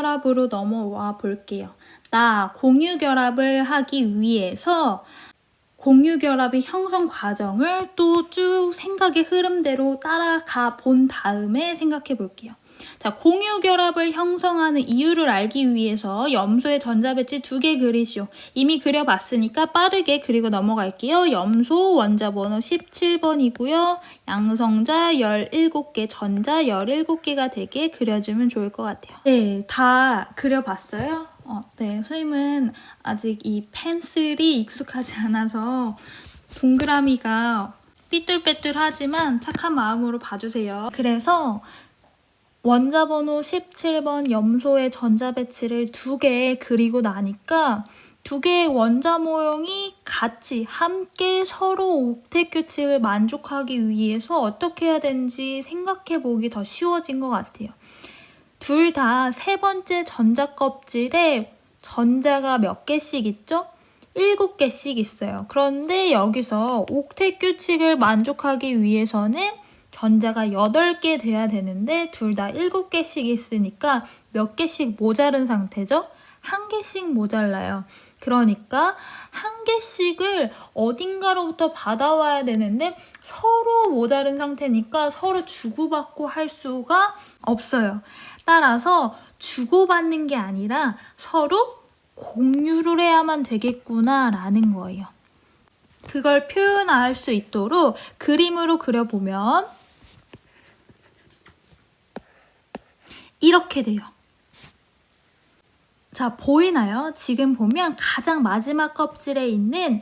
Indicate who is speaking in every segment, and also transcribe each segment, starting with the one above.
Speaker 1: 공유결합으로 넘어와 볼게요. 나 공유결합을 하기 위해서 공유결합의 형성 과정을 또 쭉 생각의 흐름대로 따라가 본 다음에 생각해 볼게요. 자, 공유 결합을 형성하는 이유를 알기 위해서 염소의 전자배치 두 개 그리시오. 이미 그려봤으니까 빠르게 그리고 넘어갈게요. 염소 원자 번호 17번이고요. 양성자 17개, 전자 17개가 되게 그려주면 좋을 것 같아요. 네, 다 그려봤어요? 어, 네, 선생님은 아직 이 펜슬이 익숙하지 않아서 동그라미가 삐뚤빼뚤하지만 착한 마음으로 봐주세요. 그래서 원자 번호 17번 염소의 전자 배치를 두 개 그리고 나니까 두 개의 원자 모형이 같이 함께 서로 옥텟 규칙을 만족하기 위해서 어떻게 해야 되는지 생각해 보기 더 쉬워진 것 같아요. 둘 다 세 번째 전자 껍질에 전자가 몇 개씩 있죠? 일곱 개씩 있어요. 그런데 여기서 옥텟 규칙을 만족하기 위해서는 전자가 8개 돼야 되는데 둘 다 7개씩 있으니까 몇 개씩 모자른 상태죠? 한 개씩 모자라요. 그러니까 한 개씩을 어딘가로부터 받아와야 되는데 서로 모자른 상태니까 서로 주고받고 할 수가 없어요. 따라서 주고받는 게 아니라 서로 공유를 해야만 되겠구나라는 거예요. 그걸 표현할 수 있도록 그림으로 그려보면 이렇게 돼요. 자, 보이나요? 지금 보면 가장 마지막 껍질에 있는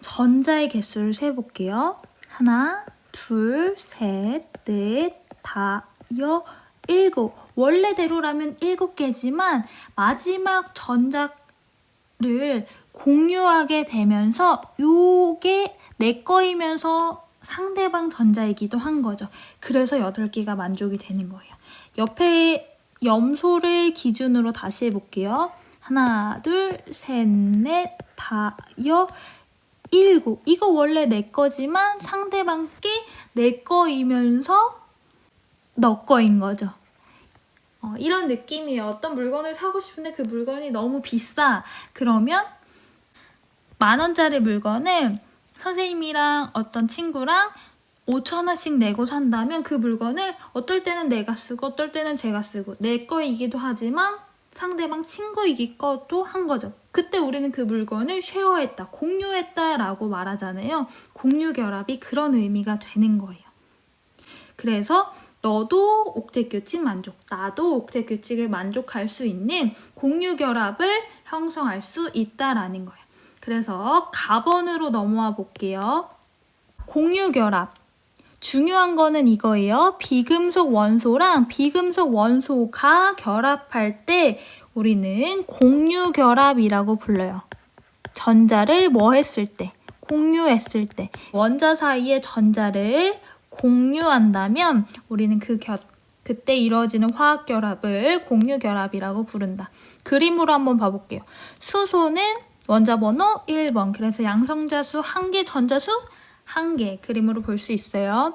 Speaker 1: 전자의 개수를 세볼게요. 하나, 둘, 셋, 넷, 다, 여, 일곱. 원래대로라면 일곱 개지만 마지막 전자를 공유하게 되면서 요게 내 거이면서 상대방 전자이기도 한 거죠. 그래서 여덟 개가 만족이 되는 거예요. 옆에 염소를 기준으로 다시 해볼게요. 하나, 둘, 셋, 넷, 다, 여, 일곱. 이거 원래 내 거지만 상대방 게내 거이면서 너 거인 거죠. 어, 이런 느낌이에요. 어떤 물건을 사고 싶은데 그 물건이 너무 비싸. 그러면 만 원짜리 물건을 선생님이랑 어떤 친구랑 5천 원씩 내고 산다면 그 물건을 어떨 때는 내가 쓰고 어떨 때는 제가 쓰고 내 거이기도 하지만 상대방 친구이기도 한 거죠. 그때 우리는 그 물건을 쉐어했다, 공유했다라고 말하잖아요. 공유 결합이 그런 의미가 되는 거예요. 그래서 너도 옥텟 규칙 만족, 나도 옥텟 규칙을 만족할 수 있는 공유 결합을 형성할 수 있다라는 거예요. 그래서 가번으로 넘어와 볼게요. 공유 결합. 중요한 거는 이거예요. 비금속 원소랑 비금속 원소가 결합할 때 우리는 공유 결합이라고 불러요. 전자를 뭐 했을 때? 공유했을 때. 원자 사이의 전자를 공유한다면 우리는 그 겨, 그때 이루어지는 화학 결합을 공유 결합이라고 부른다. 그림으로 한번 봐볼게요. 수소는 원자 번호 1번. 그래서 양성자 수 1개, 전자수 1개 그림으로 볼 수 있어요.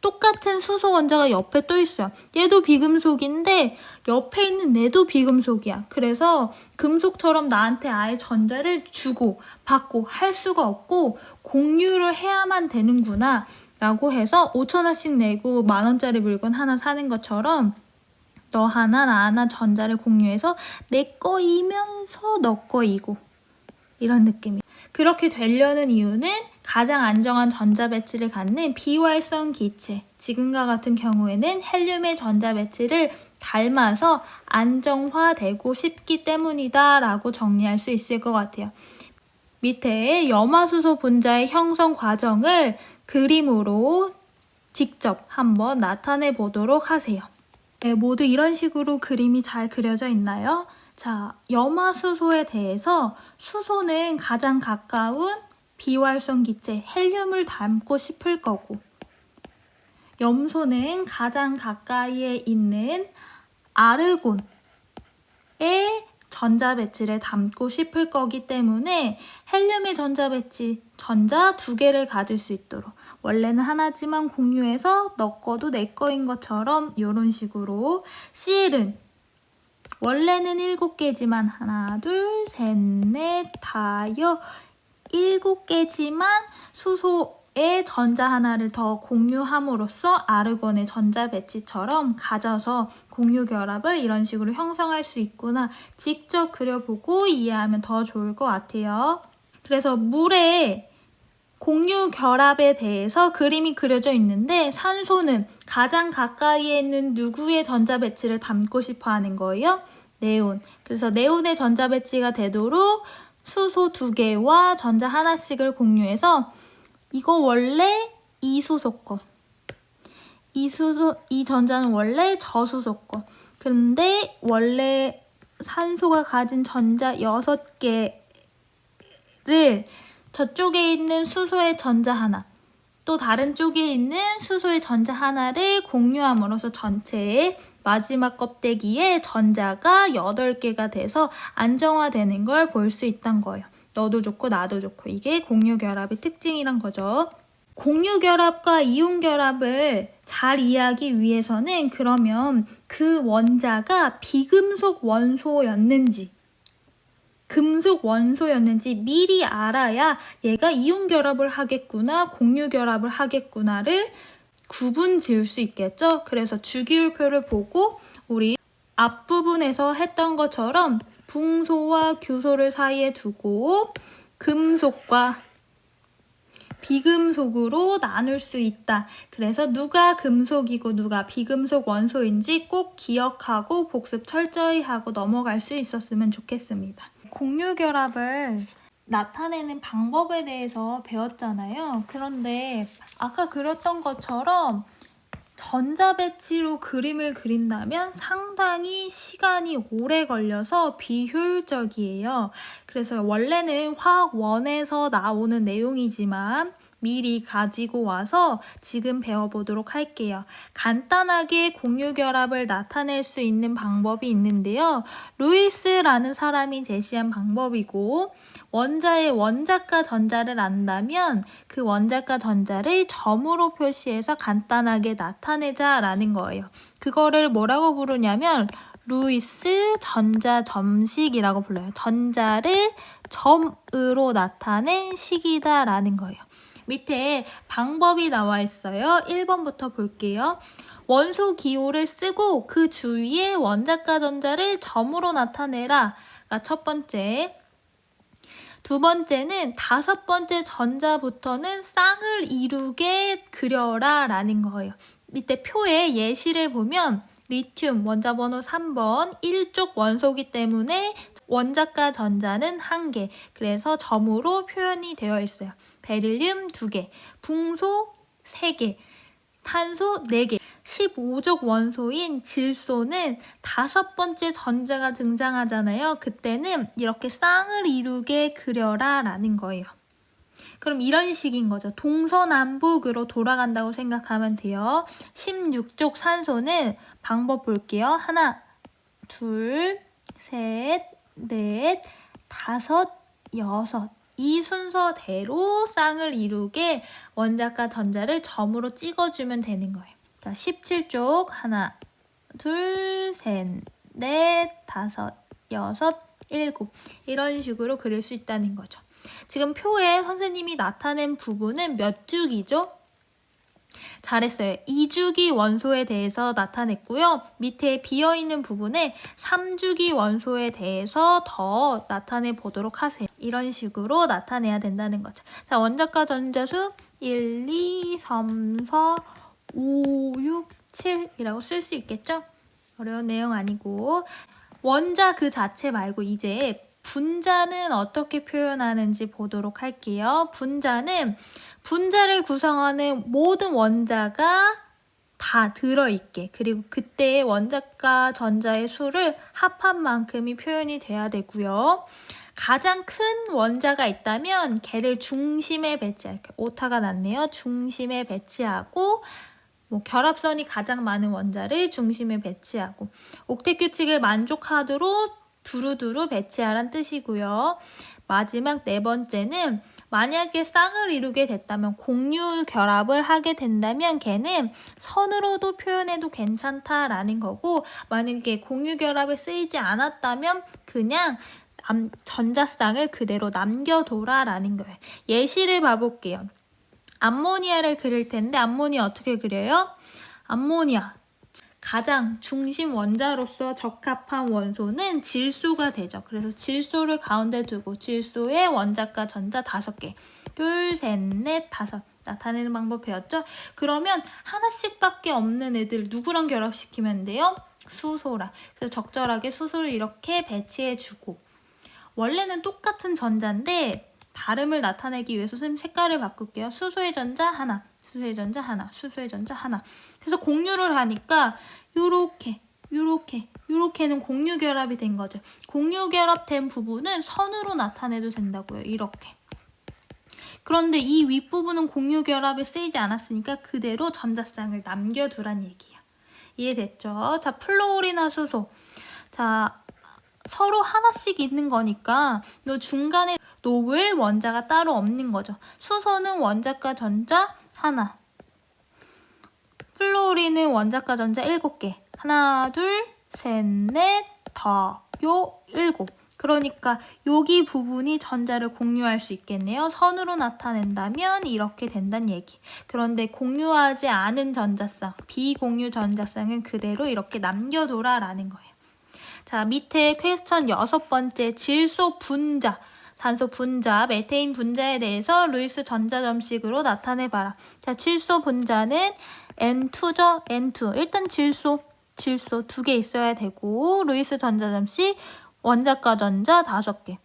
Speaker 1: 똑같은 수소 원자가 옆에 또 있어요. 얘도 비금속인데 옆에 있는 얘도 비금속이야. 그래서 금속처럼 나한테 아예 전자를 주고 받고 할 수가 없고 공유를 해야만 되는구나 라고 해서 5천 원씩 내고 만 원짜리 물건 하나 사는 것처럼 너 하나 나 하나 전자를 공유해서 내 거이면서 너 거이고 이런 느낌이 그렇게 되려는 이유는 가장 안정한 전자 배치를 갖는 비활성 기체, 지금과 같은 경우에는 헬륨의 전자 배치를 닮아서 안정화되고 싶기 때문이다라고 정리할 수 있을 것 같아요. 밑에 염화수소 분자의 형성 과정을 그림으로 직접 한번 나타내 보도록 하세요. 네, 모두 이런 식으로 그림이 잘 그려져 있나요? 자, 염화수소에 대해서 수소는 가장 가까운 비활성 기체 헬륨을 담고 싶을 거고. 염소는 가장 가까이에 있는 아르곤의 전자 배치를 담고 싶을 거기 때문에 헬륨의 전자 배치 전자 두 개를 가질 수 있도록. 원래는 하나지만 공유해서 너 거도 내 거인 것처럼 이런 식으로 Cl은 원래는 일곱 개지만 하나, 둘, 셋, 넷, 다 여 일곱 개지만 수소의 전자 하나를 더 공유함으로써 아르곤의 전자 배치처럼 가져서 공유 결합을 이런 식으로 형성할 수 있구나. 직접 그려보고 이해하면 더 좋을 것 같아요. 그래서 물에 공유 결합에 대해서 그림이 그려져 있는데 산소는 가장 가까이에 있는 누구의 전자 배치를 담고 싶어 하는 거예요? 네온. 그래서 네온의 전자 배치가 되도록 수소 두 개와 전자 하나씩을 공유해서 이거 원래 이수소 거. 이수소 이 전자는 원래 저수소 거. 근데 원래 산소가 가진 전자 6개를 저쪽에 있는 수소의 전자 하나, 또 다른 쪽에 있는 수소의 전자 하나를 공유함으로써 전체의 마지막 껍데기에 전자가 8개가 돼서 안정화되는 걸 볼 수 있단 거예요. 너도 좋고 나도 좋고 이게 공유 결합의 특징이란 거죠. 공유 결합과 이온 결합을 잘 이해하기 위해서는 그러면 그 원자가 비금속 원소였는지 금속 원소였는지 미리 알아야 얘가 이온 결합을 하겠구나, 공유 결합을 하겠구나를 구분 지을 수 있겠죠. 그래서 주기율표를 보고 우리 앞부분에서 했던 것처럼 붕소와 규소를 사이에 두고 금속과 비금속으로 나눌 수 있다. 그래서 누가 금속이고 누가 비금속 원소인지 꼭 기억하고 복습 철저히 하고 넘어갈 수 있었으면 좋겠습니다. 공유 결합을 나타내는 방법에 대해서 배웠잖아요. 그런데 아까 그렸던 것처럼 전자 배치로 그림을 그린다면 상당히 시간이 오래 걸려서 비효율적이에요. 그래서 원래는 화학 원에서 나오는 내용이지만 미리 가지고 와서 지금 배워보도록 할게요. 간단하게 공유 결합을 나타낼 수 있는 방법이 있는데요. 루이스라는 사람이 제시한 방법이고 원자의 원자가 전자를 안다면 그 원자가 전자를 점으로 표시해서 간단하게 나타내자라는 거예요. 그거를 뭐라고 부르냐면 루이스 전자 점식이라고 불러요. 전자를 점으로 나타낸 식이다라는 거예요. 밑에 방법이 나와 있어요. 1번부터 볼게요. 원소 기호를 쓰고 그 주위에 원자가 전자를 점으로 나타내라. 가첫 번째. 두 번째는 다섯 번째 전자부터는 쌍을 이루게 그려라 라는 거예요. 밑에 표에 예시를 보면 리튬 원자 번호 3번 1쪽 원소기 때문에 원자가 전자는 한 개. 그래서 점으로 표현이 되어 있어요. 베릴륨 2개, 붕소 3개, 탄소 4개. 15족 원소인 질소는 다섯 번째 전자가 등장하잖아요. 그때는 이렇게 쌍을 이루게 그려라 라는 거예요. 그럼 이런 식인 거죠. 동서남북으로 돌아간다고 생각하면 돼요. 16족 산소는 방법 볼게요. 하나, 둘, 셋, 넷, 다섯, 여섯. 이 순서대로 쌍을 이루게 원자과 전자를 점으로 찍어주면 되는 거예요. 자, 17쪽 하나, 둘, 셋, 넷, 다섯, 여섯, 일곱 이런 식으로 그릴 수 있다는 거죠. 지금 표에 선생님이 나타낸 부분은 몇 주기죠? 잘했어요. 2주기 원소에 대해서 나타냈고요. 밑에 비어있는 부분에 3주기 원소에 대해서 더 나타내 보도록 하세요. 이런 식으로 나타내야 된다는 거죠. 자, 원자과 전자수 1, 2, 3, 4, 5, 6, 7이라고 쓸 수 있겠죠? 어려운 내용 아니고 원자 그 자체 말고 이제 분자는 어떻게 표현하는지 보도록 할게요. 분자는 분자를 구성하는 모든 원자가 다 들어있게 그리고 그때의 원자과 전자의 수를 합한 만큼이 표현이 돼야 되고요. 가장 큰 원자가 있다면 걔를 중심에 배치할 오타가 났네요. 중심에 배치하고 뭐 결합선이 가장 많은 원자를 중심에 배치하고 옥텟 규칙을 만족하도록 두루두루 배치하란 뜻이고요. 마지막 네 번째는 만약에 쌍을 이루게 됐다면 공유 결합을 하게 된다면 걔는 선으로도 표현해도 괜찮다라는 거고 만약에 공유 결합에 쓰이지 않았다면 그냥 남- 전자쌍을 그대로 남겨둬라라는 거예요. 예시를 봐볼게요. 암모니아를 그릴 텐데 암모니아 어떻게 그려요? 암모니아 가장 중심 원자로서 적합한 원소는 질소가 되죠. 그래서 질소를 가운데 두고 질소의 원자과 전자 다섯 개. 둘, 셋, 넷, 다섯. 나타내는 방법 배웠죠? 그러면 하나씩밖에 없는 애들 누구랑 결합시키면 돼요? 수소랑. 그래서 적절하게 수소를 이렇게 배치해주고 원래는 똑같은 전자인데 다름을 나타내기 위해서 색깔을 바꿀게요. 수소의 전자 하나, 수소의 전자 하나, 수소의 전자 하나. 그래서 공유를 하니까 요렇게 요렇게 요렇게는 공유 결합이 된 거죠. 공유 결합된 부분은 선으로 나타내도 된다고요. 이렇게. 그런데 이 윗부분은 공유 결합에 쓰이지 않았으니까 그대로 전자쌍을 남겨두란 얘기야. 이해됐죠? 자, 플로리나 수소. 자, 서로 하나씩 있는 거니까 너 중간에 놓을 원자가 따로 없는 거죠. 수소는 원자과 전자 하나. 플로리는 원자과 전자 7개. 하나, 둘, 셋, 넷, 다, 요, 일곱. 그러니까 여기 부분이 전자를 공유할 수 있겠네요. 선으로 나타낸다면 이렇게 된다는 얘기. 그런데 공유하지 않은 전자쌍, 비공유 전자쌍은 그대로 이렇게 남겨둬라라는 거예요. 자, 밑에 퀘스천 여섯 번째 질소 분자. 산소 분자, 메테인 분자에 대해서 루이스 전자점식으로 나타내봐라. 자, 질소 분자는 N2죠? N2. 일단 질소, 질소 두 개 있어야 되고, 루이스 전자점식 원자과 전자 다섯 개.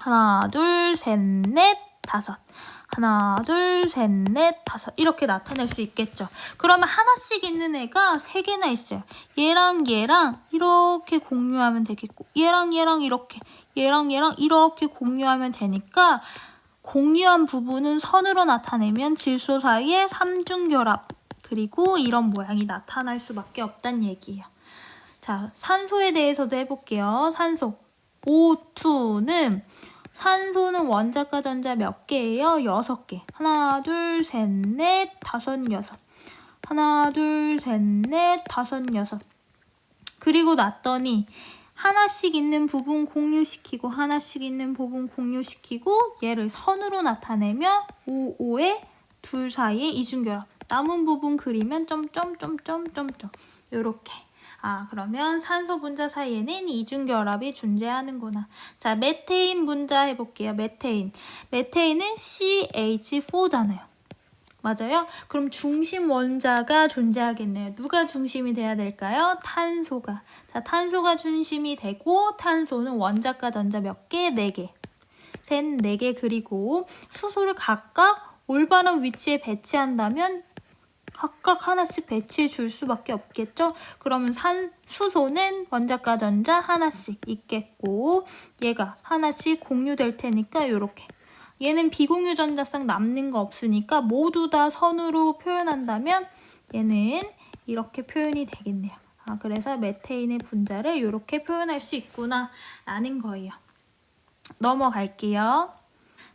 Speaker 1: 하나, 둘, 셋, 넷, 다섯. 하나, 둘, 셋, 넷, 다섯. 이렇게 나타낼 수 있겠죠. 그러면 하나씩 있는 애가 세 개나 있어요. 얘랑 얘랑 이렇게 공유하면 되겠고, 얘랑 얘랑 이렇게, 얘랑 얘랑 이렇게 공유하면 되니까, 공유한 부분은 선으로 나타내면 질소 사이에 삼중결합, 그리고 이런 모양이 나타날 수밖에 없다는 얘기예요. 자, 산소에 대해서도 해볼게요. 산소. O2는 산소는 원자과 전자 몇 개예요? 여섯 개. 하나, 둘, 셋, 넷, 다섯, 여섯. 하나, 둘, 셋, 넷, 다섯, 여섯. 그리고 났더니 하나씩 있는 부분 공유시키고 하나씩 있는 부분 공유시키고 얘를 선으로 나타내면 O, O의 둘 사이에 이중결합. 남은 부분 그리면 점점점점점점 요렇게. 아, 그러면 산소 분자 사이에는 이중결합이 존재하는구나. 자, 메테인 분자 해볼게요. 메테인. 메테인은 CH4잖아요. 맞아요? 그럼 중심 원자가 존재하겠네요. 누가 중심이 돼야 될까요? 탄소가. 자, 탄소가 중심이 되고 탄소는 원자과 전자 몇 개? 네 개. 셋, 네 개 그리고 수소를 각각 올바른 위치에 배치한다면 각각 하나씩 배치해 줄 수밖에 없겠죠? 그러면 산, 수소는 원자과 전자 하나씩 있겠고 얘가 하나씩 공유될 테니까 이렇게 얘는 비공유 전자쌍 남는 거 없으니까 모두 다 선으로 표현한다면 얘는 이렇게 표현이 되겠네요. 아, 그래서 메테인의 분자를 이렇게 표현할 수 있구나 라는 거예요. 넘어갈게요.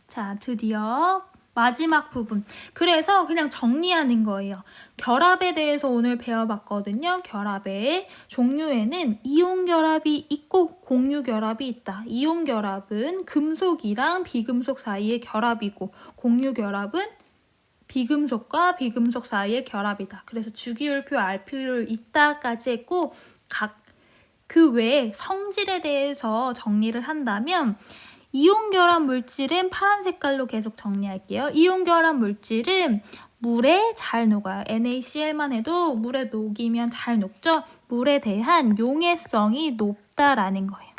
Speaker 1: 자, 드디어 마지막 부분. 그래서 그냥 정리하는 거예요. 결합에 대해서 오늘 배워봤거든요. 결합의 종류에는 이온 결합이 있고 공유 결합이 있다. 이온 결합은 금속이랑 비금속 사이의 결합이고 공유 결합은 비금속과 비금속 사이의 결합이다. 그래서 주기율표, R표를 있다까지 했고 각 그 외에 성질에 대해서 정리를 한다면 이온 결합 물질은 파란 색깔로 계속 정리할게요. 이온 결합 물질은 물에 잘 녹아요. NaCl만 해도 물에 녹이면 잘 녹죠. 물에 대한 용해성이 높다라는 거예요.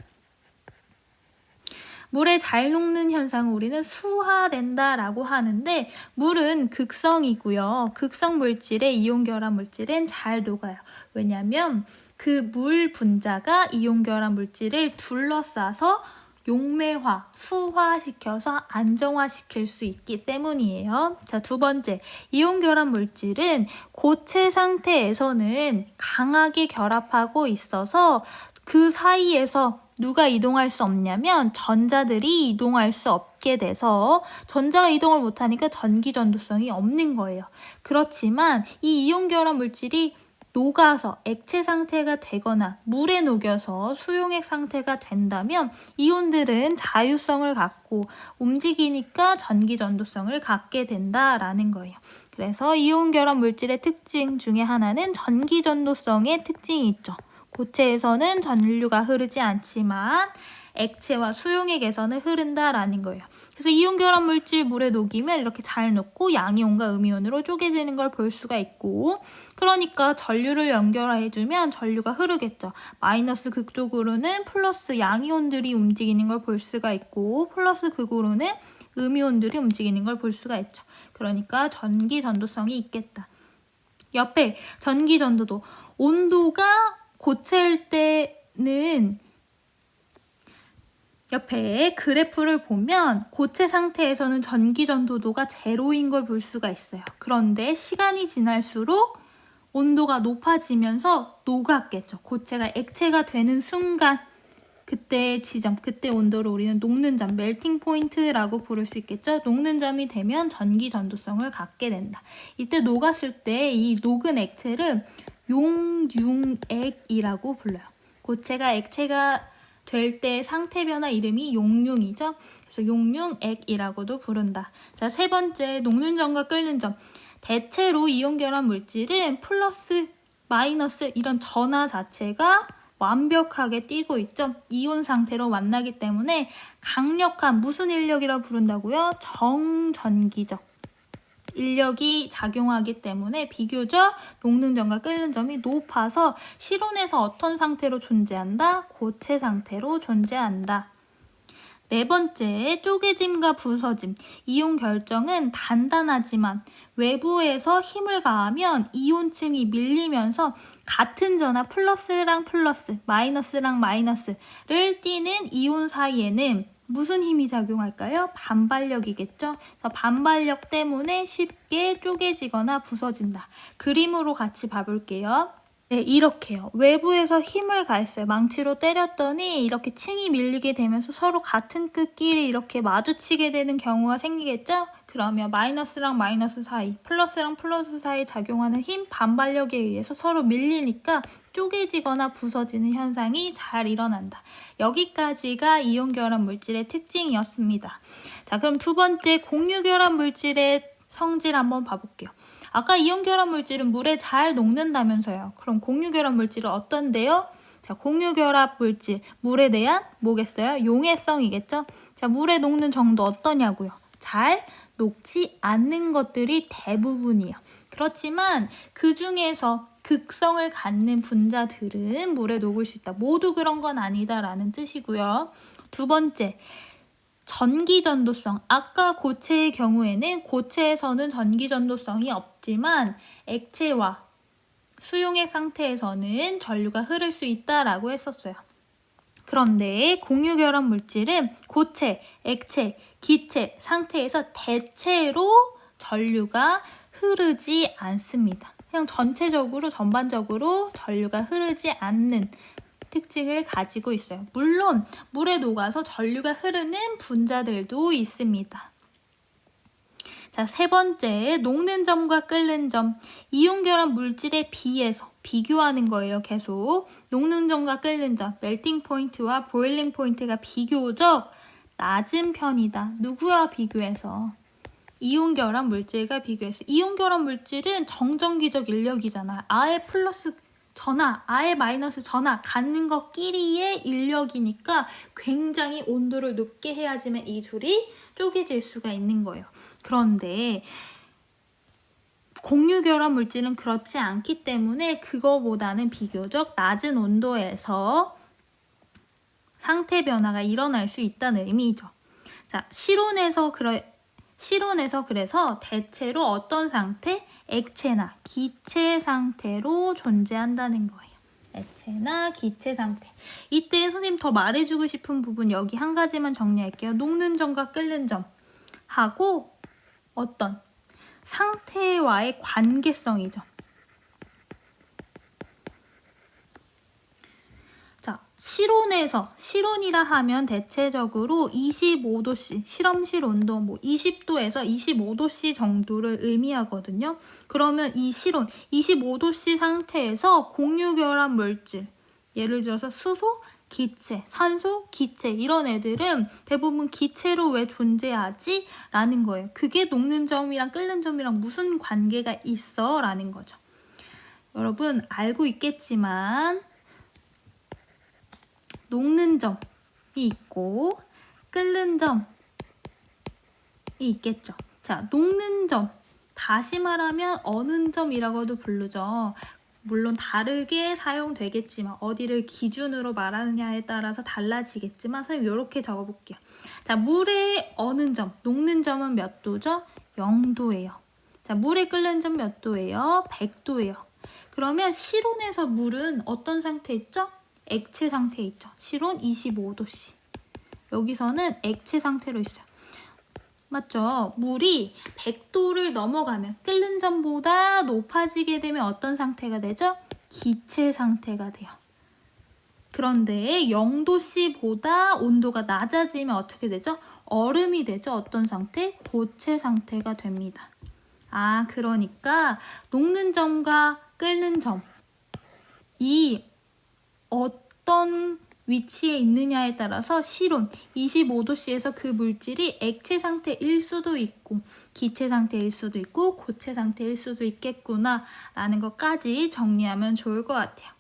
Speaker 1: 물에 잘 녹는 현상을 우리는 수화된다라고 하는데 물은 극성이고요. 극성 물질의 이온 결합 물질은 잘 녹아요. 왜냐하면 그 물 분자가 이온 결합 물질을 둘러싸서 용매화, 수화시켜서 안정화시킬 수 있기 때문이에요. 자, 두 번째. 이온 결합 물질은 고체 상태에서는 강하게 결합하고 있어서 그 사이에서 누가 이동할 수 없냐면 전자들이 이동할 수 없게 돼서 전자가 이동을 못하니까 전기 전도성이 없는 거예요. 그렇지만 이 이온 결합 물질이 녹아서 액체 상태가 되거나 물에 녹여서 수용액 상태가 된다면 이온들은 자유성을 갖고 움직이니까 전기 전도성을 갖게 된다라는 거예요. 그래서 이온 결합 물질의 특징 중에 하나는 전기 전도성의 특징이 있죠. 고체에서는 전류가 흐르지 않지만 액체와 수용액에서는 흐른다라는 거예요. 그래서 이온 결합 물질 물에 녹이면 이렇게 잘 녹고 양이온과 음이온으로 쪼개지는 걸 볼 수가 있고 그러니까 전류를 연결해 주면 전류가 흐르겠죠. 마이너스 극쪽으로는 플러스 양이온들이 움직이는 걸 볼 수가 있고 플러스 극으로는 음이온들이 움직이는 걸 볼 수가 있죠. 그러니까 전기 전도성이 있겠다. 옆에 전기 전도도 온도가 고체일 때는 옆에 그래프를 보면 고체 상태에서는 전기 전도도가 제로인 걸 볼 수가 있어요. 그런데 시간이 지날수록 온도가 높아지면서 녹았겠죠. 고체가 액체가 되는 순간 그때 지점, 그때 온도를 우리는 녹는 점, 멜팅 포인트라고 부를 수 있겠죠. 녹는 점이 되면 전기 전도성을 갖게 된다. 이때 녹았을 때 이 녹은 액체를 용융액이라고 불러요. 고체가 액체가 될 때 상태 변화 이름이 용융이죠. 그래서 용융액이라고도 부른다. 자, 세 번째 녹는 점과 끓는 점. 대체로 이온 결합 물질은 플러스, 마이너스 이런 전하 자체가 완벽하게 띄고 있죠. 이온 상태로 만나기 때문에 강력한 무슨 인력이라 부른다고요? 정전기적 인력이 작용하기 때문에 비교적 녹는 점과 끓는 점이 높아서 실온에서 어떤 상태로 존재한다? 고체 상태로 존재한다. 네 번째, 쪼개짐과 부서짐. 이온 결정은 단단하지만 외부에서 힘을 가하면 이온층이 밀리면서 같은 전하 플러스랑 플러스, 마이너스랑 마이너스를 띠는 이온 사이에는 무슨 힘이 작용할까요? 반발력이겠죠? 반발력 때문에 쉽게 쪼개지거나 부서진다. 그림으로 같이 봐볼게요. 네, 이렇게요. 외부에서 힘을 가했어요. 망치로 때렸더니 이렇게 층이 밀리게 되면서 서로 같은 끝끼리 이렇게 마주치게 되는 경우가 생기겠죠? 그러면 마이너스랑 마이너스 사이, 플러스랑 플러스 사이 작용하는 힘, 반발력에 의해서 서로 밀리니까 쪼개지거나 부서지는 현상이 잘 일어난다. 여기까지가 이온 결합 물질의 특징이었습니다. 자, 그럼 두 번째 공유 결합 물질의 성질 한번 봐볼게요. 아까 이온 결합 물질은 물에 잘 녹는다면서요. 그럼 공유 결합 물질은 어떤데요? 자, 공유 결합 물질 물에 대한 뭐겠어요? 용해성이겠죠? 자, 물에 녹는 정도 어떠냐고요? 잘 녹지 않는 것들이 대부분이에요. 그렇지만 그 중에서 극성을 갖는 분자들은 물에 녹을 수 있다. 모두 그런 건 아니다라는 뜻이고요. 두 번째, 전기 전도성. 아까 고체의 경우에는 고체에서는 전기 전도성이 없지만 액체와 수용액 상태에서는 전류가 흐를 수 있다라고 했었어요. 그런데 공유 결합 물질은 고체, 액체, 기체 상태에서 대체로 전류가 흐르지 않습니다. 그냥 전체적으로 전반적으로 전류가 흐르지 않는 특징을 가지고 있어요. 물론 물에 녹아서 전류가 흐르는 분자들도 있습니다. 자, 세 번째, 녹는 점과 끓는 점. 이온 결합 물질에 비해서 비교하는 거예요, 계속. 녹는 점과 끓는 점, 멜팅 포인트와 보일링 포인트가 비교적 낮은 편이다. 누구와 비교해서? 이온 결합 물질과 비교해서. 이온 결합 물질은 정전기적 인력이잖아. 아예 플러스 전하, 아예 마이너스 전하 갖는 것끼리의 인력이니까 굉장히 온도를 높게 해야지만 이 둘이 쪼개질 수가 있는 거예요. 그런데 공유 결합 물질은 그렇지 않기 때문에 그거보다는 비교적 낮은 온도에서 상태 변화가 일어날 수 있다는 의미죠. 자, 실온에서 그래 실온에서 그래서 대체로 어떤 상태? 액체나 기체 상태로 존재한다는 거예요. 액체나 기체 상태. 이때 선생님 더 말해주고 싶은 부분 여기 한 가지만 정리할게요. 녹는 점과 끓는 점 하고 어떤 상태와의 관계성이죠. 자, 실온에서 실온이라 하면 대체적으로 25도씨 실험실 온도 뭐 20도에서 25도씨 정도를 의미하거든요. 그러면 이 실온 25도씨 상태에서 공유결합 물질 예를 들어서 수소, 기체, 산소, 기체 이런 애들은 대부분 기체로 왜 존재하지? 라는 거예요. 그게 녹는 점이랑 끓는 점이랑 무슨 관계가 있어? 라는 거죠. 여러분 알고 있겠지만 녹는 점이 있고 끓는 점이 있겠죠. 자, 녹는 점. 다시 말하면 어는 점이라고도 부르죠. 물론 다르게 사용되겠지만 어디를 기준으로 말하느냐에 따라서 달라지겠지만 선생님 이렇게 적어볼게요. 자, 물의 어는 점, 녹는 점은 몇 도죠? 0도예요. 자, 물의 끓는 점 몇 도예요? 100도예요. 그러면 실온에서 물은 어떤 상태에 있죠? 액체 상태에 있죠. 실온 25도씨. 여기서는 액체 상태로 있어요. 맞죠? 물이 100도를 넘어가면 끓는 점보다 높아지게 되면 어떤 상태가 되죠? 기체 상태가 돼요. 그런데 0도씨보다 온도가 낮아지면 어떻게 되죠? 얼음이 되죠. 어떤 상태? 고체 상태가 됩니다. 아, 그러니까 녹는 점과 끓는 점 이 어떤 위치에 있느냐에 따라서 실온 25도씨에서 그 물질이 액체 상태일 수도 있고 기체 상태일 수도 있고 고체 상태일 수도 있겠구나 라는 것까지 정리하면 좋을 것 같아요.